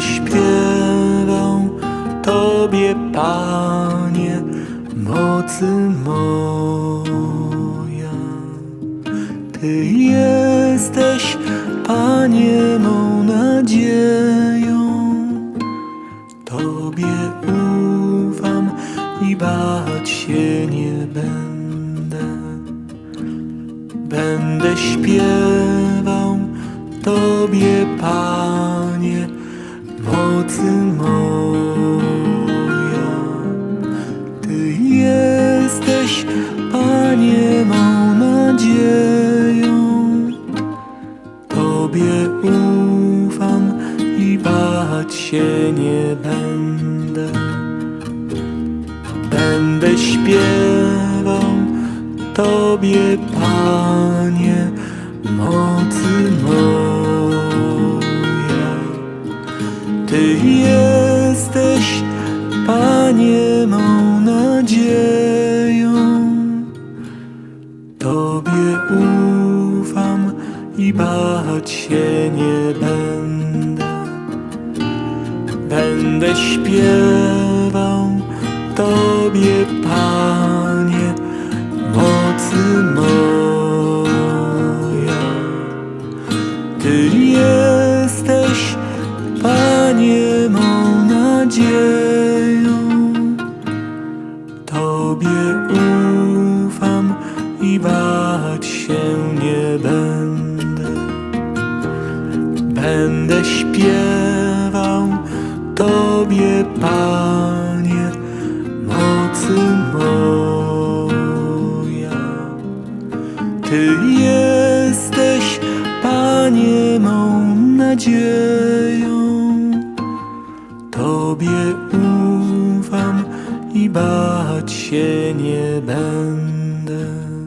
śpiewam Tobie, Panie, mocy moja. Ty jesteś, Panie, mą nadzieją. Tobie ufam i bać się nie będę. Będę śpiewał Tobie, Panie, moja. Ty jesteś, Panie, mą nadzieją. Tobie ufam i bać się nie będę. Będę śpiewał Tobie, Panie, mocy moja. Ty jesteś, Panie, mą nadzieją. Tobie ufam i bać się nie będę. Będę śpiewał Tobie, Panie, mocy moja. Nadzieją. Tobie ufam i bać się nie będę. Będę śpiewał Tobie, Panie, mocy moja. Ty jesteś, Panie, mą nadzieją. Tobie ufam i bać się nie będę.